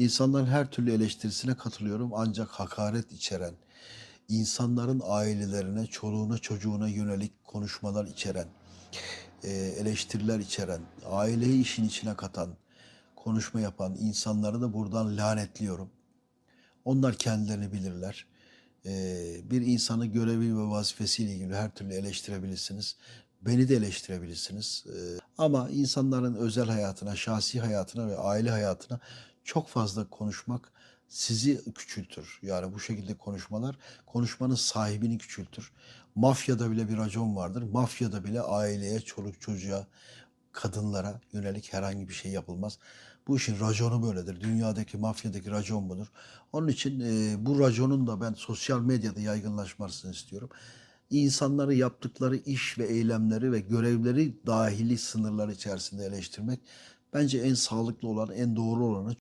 İnsanların her türlü eleştirisine katılıyorum ancak hakaret içeren, insanların ailelerine, çoluğuna, çocuğuna yönelik konuşmalar içeren, e, eleştiriler içeren, aileyi işin içine katan, konuşma yapan insanları da buradan lanetliyorum. Onlar kendilerini bilirler. Ee, bir insanı görevi ve vazifesiyle ilgili her türlü eleştirebilirsiniz. Beni de eleştirebilirsiniz. Ee, ama insanların özel hayatına, şahsi hayatına ve aile hayatına çok fazla konuşmak sizi küçültür. Yani bu şekilde konuşmalar konuşmanın sahibini küçültür. Mafyada bile bir racon vardır. Mafyada bile aileye, çoluk çocuğa, kadınlara yönelik herhangi bir şey yapılmaz. Bu işin raconu böyledir. Dünyadaki mafyadaki racon budur. Onun için e, bu raconun da ben sosyal medyada yaygınlaşmasını istiyorum. İnsanları yaptıkları iş ve eylemleri ve görevleri dahili sınırlar içerisinde eleştirmek bence en sağlıklı olan, en doğru olanı.